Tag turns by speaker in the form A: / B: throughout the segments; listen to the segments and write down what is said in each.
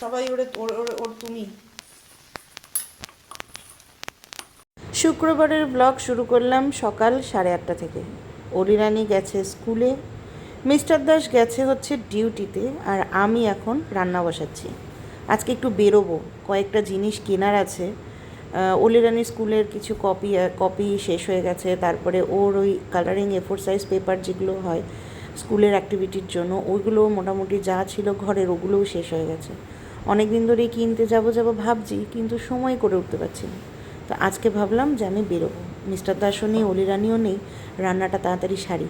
A: সবাই ওরে, ওর ওর তুমি। শুক্রবারের ব্লগ শুরু করলাম সকাল সাড়ে আটটা থেকে। অরিরানি গেছে স্কুলে। মিস্টার দাস গেছে হচ্ছে ডিউটিতে আর আমি এখন রান্না বসাচ্ছি। আজকে একটু বেরোবো, কয়েকটা জিনিস কেনার আছে। অলিরানি স্কুলের কিছু কপি কপি শেষ হয়ে গেছে। তারপরে ওর ওই কালারিং এফোর সাইজ পেপার যেগুলো হয়, স্কুলের অ্যাক্টিভিটির জন্য, ওইগুলো মোটামুটি যা ছিল ঘরের ওগুলোও শেষ হয়ে গেছে। অনেক দিন ধরেই কিনতে যাব যাব ভাবছি, কিন্তু সময় করে উঠতে পারছি না। তো আজকে ভাবলাম যে আমি বেরোবো। মিস্টার দাসও নেই অলিরানিও নেই, রান্নাটা তাড়াতাড়ি সারি।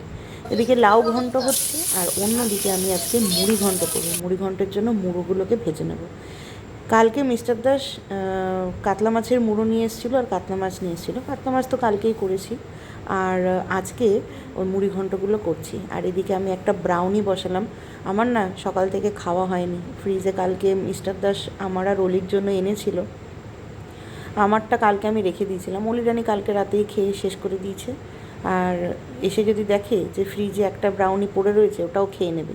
A: এদিকে লাউ ঘন্ট হচ্ছে, আর অন্যদিকে আমি আজকে মুড়ি ঘন্ট করব। মুড়ি ঘন্টের জন্য মুড়োগুলোকে ভেজে নেব। কালকে মিস্টার দাস কাতলা মাছের মুড়ো নিয়ে এসেছিল আর কাতলা মাছ নিয়ে এসেছিল। কাতলা মাছ তো কালকেই করেছি। আর আজকে ওই মুড়ি ঘন্টগুলো করছি। আর এদিকে আমি একটা ব্রাউনি বসালাম। আমার না সকাল থেকে খাওয়া হয়নি। ফ্রিজে কালকে মিস্টার দাস আমার আর অলির জন্য এনেছিল। আমারটা কালকে আমি রেখে দিয়েছিলাম। অলিরানি কালকে রাতেই খেয়ে শেষ করে দিয়েছে। আর এসে যদি দেখে যে ফ্রিজে একটা ব্রাউনি পড়ে রয়েছে, ওটাও খেয়ে নেবে।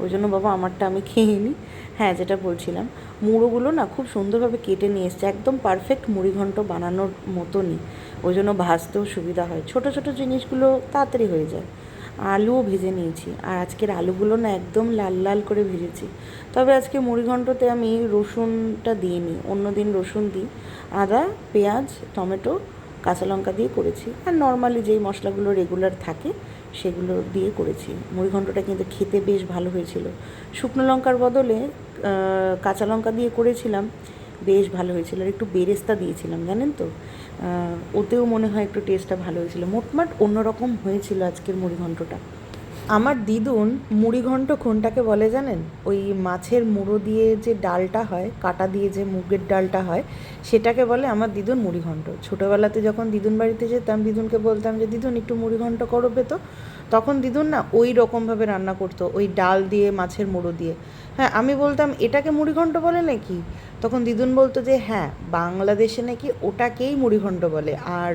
A: ওই জন্য বাবা আমারটা আমি খেয়ে নিই হ্যাঁ যেটা বলছিলাম, মুড়োগুলো না খুব সুন্দরভাবে কেটে নিয়ে এসছে, একদম পারফেক্ট মুড়িঘণ্ট বানানোর মতনই। ওই জন্য ভাজতেও সুবিধা হয়। ছোট ছোট জিনিসগুলো তাড়াতাড়ি হয়ে যায়। আলুও ভেজে নিয়েছি। আর আজকের আলুগুলো না একদম লাল লাল করে ভেজেছি। তবে আজকে মুড়িঘণ্টতে আমি রসুনটা দিইনি। অন্য দিন রসুন দিই। আদা, পেঁয়াজ, টমেটো, কাঁচা লঙ্কা দিয়ে করেছি। আর নর্মালি যেই মশলাগুলো রেগুলার থাকে সেগুলো দিয়ে করেছি। মুড়িঘণ্টটা কিন্তু খেতে বেশ ভালো হয়েছিল। শুকনো লঙ্কার বদলে কাঁচা লঙ্কা দিয়ে করেছিলাম, বেশ ভালো হয়েছিল। আর একটু বেরেস্তা দিয়েছিলাম, জানেন তো? ওতেও মনে হয় একটু টেস্টটা ভালো হয়েছিল। মোটমাট অন্যরকম হয়েছিল আজকের মুড়িঘণ্টটা। আমার দিদুন মুড়িঘণ্ট খুনটাকে বলে জানেন? ওই মাছের মুড়ো দিয়ে যে ডালটা হয়, কাটা দিয়ে যে মুগের ডালটা হয়, সেটাকে বলে আমার দিদুন মুড়িঘণ্ট। ছোটোবেলাতে যখন দিদুন বাড়িতে যেতাম, দিদুনকে বলতাম যে, দিদুন, একটু মুড়িঘণ্ট করবে তো তখন দিদুন না ওই রকমভাবে রান্না করতো, ওই ডাল দিয়ে, মাছের মুড়ো দিয়ে। হ্যাঁ আমি বলতাম, এটাকে মুড়িঘণ্ট বলে নাকি? তখন দিদুন বলতো যে হ্যাঁ বাংলাদেশে নাকি ওটাকেই মুড়িঘণ্ট বলে। আর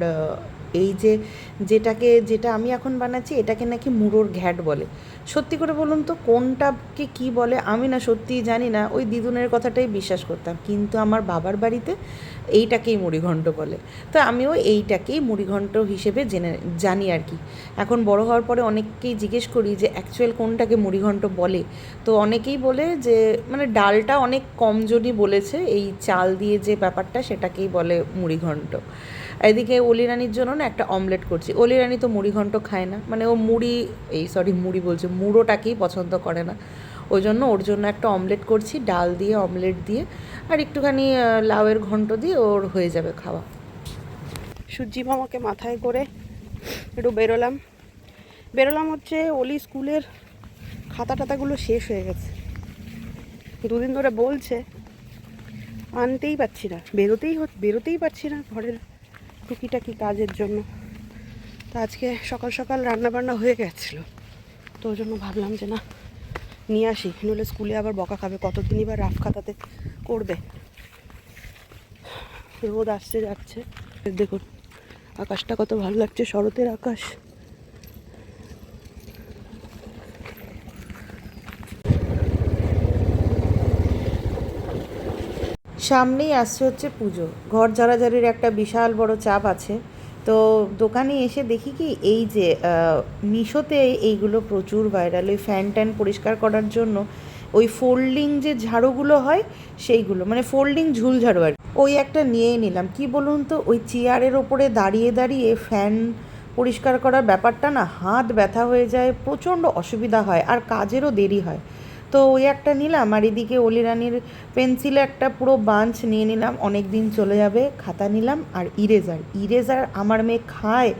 A: এই যে যেটাকে, যেটা আমি এখন বানাচ্ছি, এটাকে নাকি মুড়োর ঘ্যাট বলে। সত্যি করে বলুন তো, কোনটাকে কি বলে আমি না সত্যিই জানি না, ওই দিদুনের কথাটাই বিশ্বাস করতাম। কিন্তু আমার বাবার বাড়িতে এইটাকেই মুড়িঘণ্ট বলে। তো আমিও এইটাকেই মুড়িঘণ্ট হিসেবে জেনে, জানি আর কি। এখন বড় হওয়ার পরে অনেককেই জিজ্ঞেস করি যে, অ্যাকচুয়াল কোনটাকে মুড়িঘণ্ট বলে? তো অনেকেই বলে যে মানে ডালটা অনেক কমজনই বলেছে, এই চাল দিয়ে যে ব্যাপারটা, সেটাকেই বলে মুড়িঘণ্ট। এদিকে অলি অলিরানির জন্য না একটা অমলেট করছি। অলি অলিরানি তো মুড়ি ঘন্ট খায় না। মানে ও মুড়ি, এই সরি মুড়ি বলছে, মুড়োটাকেই পছন্দ করে না। ওই জন্য ওর জন্য একটা অমলেট করছি, ডাল দিয়ে, অমলেট দিয়ে, আর একটুখানি লাউয়ের ঘন্ট দিয়ে ওর হয়ে যাবে খাওয়া। সূর্যি মামাকে মাথায় করে একটু বেরোলাম। বেরোলাম হচ্ছে অলি স্কুলের খাতা টাতাগুলো শেষ হয়ে গেছে। দুদিন ধরে বলছে, আনতেই পারছি না, বেরোতেই বেরোতেই পারছি না ঘরের টুকিটাকি কাজের জন্য। তো আজকে সকাল সকাল রান্না বান্না হয়ে গেছিল। তো ওই জন্য ভাবলাম যে না, নিয়ে আসি। নইলে স্কুলে আবার বকা খাবে, কতদিনই বা রাফ খাতাতে করবে। রোদ আসছে, যাচ্ছে। দেখুন, আকাশটা কত ভালো লাগছে, শরতের আকাশ। সামনেই আসছে হচ্ছে পুজো। ঘর ঝাড়াঝাড়ির একটা বিশাল বড় চাপ আছে। তো দোকানে এসে দেখি কি এই যে মিশোতে এইগুলো প্রচুর ভাইরাল ওই ফ্যান ট্যান পরিষ্কার করার জন্য ওই ফোল্ডিং যে ঝাড়ুগুলো হয়, সেইগুলো মানে ফোল্ডিং ঝুল ঝাড়ু আর ওই একটা নিয়ে নিলাম। কি বলুন তো, ওই চেয়ারের ওপরে দাঁড়িয়ে দাঁড়িয়ে ফ্যান পরিষ্কার করার ব্যাপারটা না, হাত ব্যথা হয়ে যায়, প্রচণ্ড অসুবিধা হয়, আর কাজেরও দেরি হয়। তো ওই একটা নিলাম, আর এদিকে অলিরানির পেন্সিলে একটা পুরো বাঞ্চ নিয়ে নিলাম, অনেক দিন চলে যাবে, খাতা নিলাম, আর ইরেজার। ইরেজার আমার মেয়ে খায়,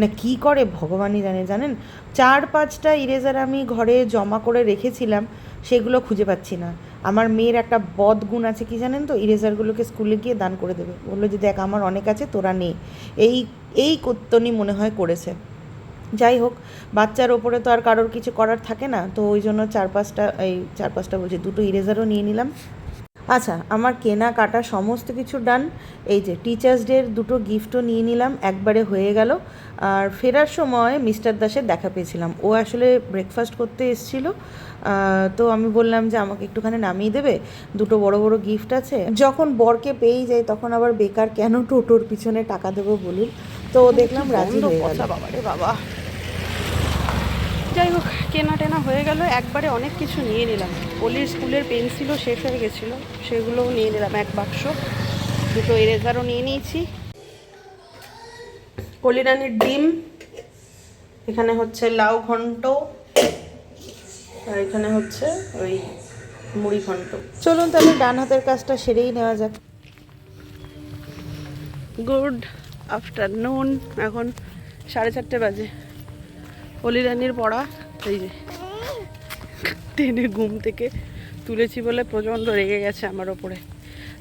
A: না কি করে ভগবানই জানে, জানেন? চার পাঁচটা ইরেজার আমি ঘরে জমা করে রেখেছিলাম, সেগুলো খুঁজে পাচ্ছি না। আমার মেয়ের একটা বদ গুণ আছে কি জানেন তো? ইরেজারগুলোকে স্কুলে গিয়ে দান করে দেবে। বলল যে, দেখ, আমার অনেক আছে, তোরা নেই এই এই কত্তনি মনে হয় করেছে। যাই হোক বাচ্চার ওপরে তো আর কারোর কিছু করার থাকে না তো ওই জন্য চার পাঁচটা এই চার পাঁচটা বলছি দুটো ইরেজারও নিয়ে নিলাম। আচ্ছা আমার কেনা কাটা সমস্ত কিছু ডান এই যে টিচার্স ডের দুটো গিফটও নিয়ে নিলাম একবারে হয়ে গেল। আর ফেরার সময় মিস্টার দাসের দেখা পেয়েছিলাম ও আসলে ব্রেকফাস্ট করতে এসেছিল তো আমি বললাম যে আমাকে একটুখানি নামিয়ে দেবে দুটো বড় বড় গিফট আছে। যখন বরকে পেয়েই যাই তখন আবার বেকার কেন টোটোর পিছনে টাকা দেবো বলুন তো দেখলাম রাজি হয়ে গেল।
B: বাবা রে বাবা। যাই হোক কেনা টেনা হয়ে গেল। একবারে অনেক কিছু নিয়ে নিলাম। অলির স্কুলের পেন্সিলও শেষ হয়ে গেছিল। সেগুলোও নিয়ে নিলাম এক বাক্স। দুটো এরেজারও নিয়ে নিয়েছি। কলিরানির ডিম। এখানে হচ্ছে লাউ ঘন্ট। আর এখানে হচ্ছে ওই মুড়ি ঘন্ট।
A: চলুন তাহলে ডান হাতের কাজটা সেরেই নেওয়া যাক।
B: Good afternoon. এখন সাড়ে চারটে বাজে। অলিরানির পড়া। এই যে, টেনে ঘুম থেকে তুলেছি বলে প্রচণ্ড রেগে গেছে আমার ওপরে।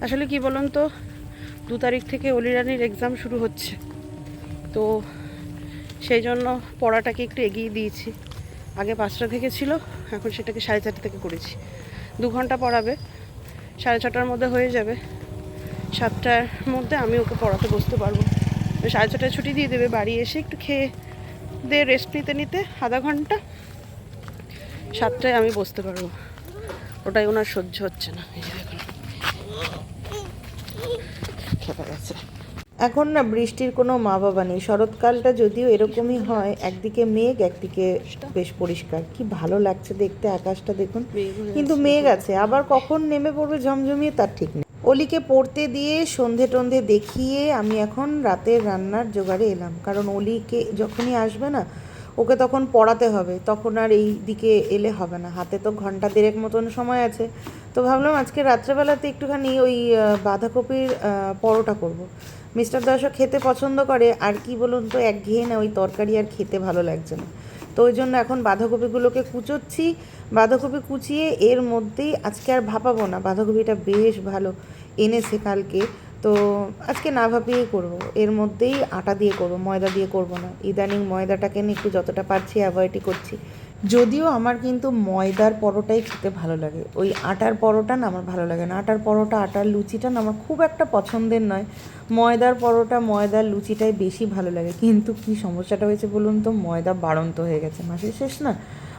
B: আসলে কি বলুন তো, দু তারিখ থেকে অলিরানির এক্সাম শুরু হচ্ছে। তো সেই জন্য পড়াটাকে একটু এগিয়ে দিয়েছি। আগে পাঁচটা থেকে ছিল, এখন সেটাকে সাড়ে চারটে থেকে করেছি। দু ঘণ্টা পড়াবে, সাড়ে ছটার মধ্যে হয়ে যাবে। সাতটার মধ্যে আমি ওকে পড়াতে বসতে পারব। সাড়ে ছটায় ছুটি দিয়ে দেবে, বাড়ি এসে একটু খেয়ে দিয়ে রেস্ট নিতে নিতে আধা ঘণ্টা। সাতটায় আমি বসতে পারব। ওটাই ওনার সহ্য হচ্ছে না। এই দেখুন। গেছে।
A: এখন না বৃষ্টির কোনো মা বাবা নেই। শরৎকালটা যদিও এরকমই হয় একদিকে মেঘ একদিকে বেশ পরিষ্কার। কি ভালো লাগছে দেখতে আকাশটা দেখুন। কিন্তু মেঘ আছে। আবার কখন নেমে পড়বে ঝমঝমিয়ে তার ঠিক নেই। অলিকে পড়তে দিয়ে সন্ধে টন্ধে দেখিয়ে আমি এখন রাতের রান্নার জোগাড়ে এলাম। কারণ অলিকে যখনই আসবে না, ওকে তখন পড়াতে হবে। তখন আর এই দিকে এলে হবে না। হাতে তো ঘণ্টা দেড়েক মতন সময় আছে। তো ভাবলাম আজকে রাত্রেবেলাতে একটুখানি ওই বাঁধাকপির পরোটা করব। মিস্টার দাসও খেতে পছন্দ করে। আর কি বলুন তো একঘেয়ে না ওই তরকারি আর খেতে ভালো লাগছে না। তো ওই জন্য এখন বাঁধাকপিগুলোকে কুচোচ্ছি। বাঁধাকপি কুচিয়ে এর মধ্যেই আজকে আর ভাপাবো না। বাঁধাকপিটা বেশ ভালো এনেছে কালকে। তো আজকে না ভাপিয়েই করব। এর মধ্যেই আটা দিয়ে করব, ময়দা দিয়ে করব না। ইদানিং ময়দাটাকে নিয়ে একটু যতটা পারছি অ্যাভয়েডই করছি। যদিও আমার কিন্তু ময়দার পরোটাই খেতে ভালো লাগে। ওই আটার পরোটা না আমার ভালো লাগে না। আটার পরোটা, আটার লুচিটা না আমার খুব একটা পছন্দের নয়। ময়দার পরোটা, ময়দার লুচিটাই বেশি ভালো লাগে। কিন্তু কি সমস্যাটা হয়েছে বলুন তো? ময়দা বাড়ন্ত হয়ে গেছে মাসের শেষ না?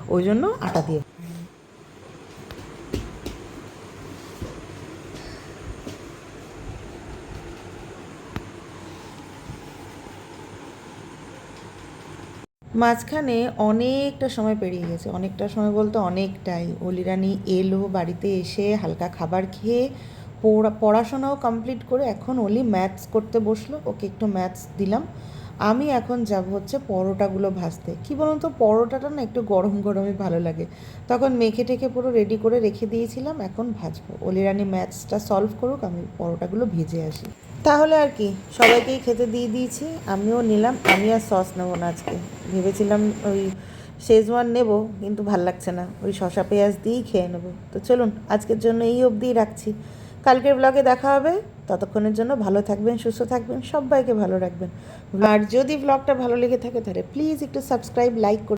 A: ওই জন্য আটা দিয়ে মাঝখানে অনেকটা সময় পেরিয়ে গেছে। অনেকটা সময় বলতে অনেকটাই। অলিরানি এলো বাড়িতে এসে হালকা খাবার খেয়ে পড়া, পড়াশোনাও কমপ্লিট করে এখন অলি ম্যাথস করতে বসল। ওকে একটু ম্যাথস দিলাম। আমি এখন যাব হচ্ছে পরোটাগুলো ভাজতে। কি বলুন তো, পরোটাটা না একটু গরম গরমই ভালো লাগে। তখন মেখে টেখে পুরো রেডি করে রেখে দিয়েছিলাম, এখন ভাজবো। অলিরানি ম্যাথসটা সলভ করুক, আমি পরোটাগুলো ভেজে আসি। তাহলে আর কি, সবাইকেই খেতে দিয়ে দিয়েছি, আমিও নিলাম, আমি আর সস নেব না আজকে। ভেবেছিলাম ওই শেজওয়ান নেব, কিন্তু ভালো লাগছে না, ওই শশা পেঁয়াজ দিয়েই খেয়ে নেব। তো চলুন, আজকের জন্য এই অবধিই রাখছি। কালকের ব্লগে দেখা হবে, ততক্ষণের জন্য ভালো থাকবেন, সুস্থ থাকবেন, সবাইকে ভালো রাখবেন। আর যদি ব্লগটা ভালো লেগে থাকে, তাহলে প্লিজ একটু সাবস্ক্রাইব লাইক করে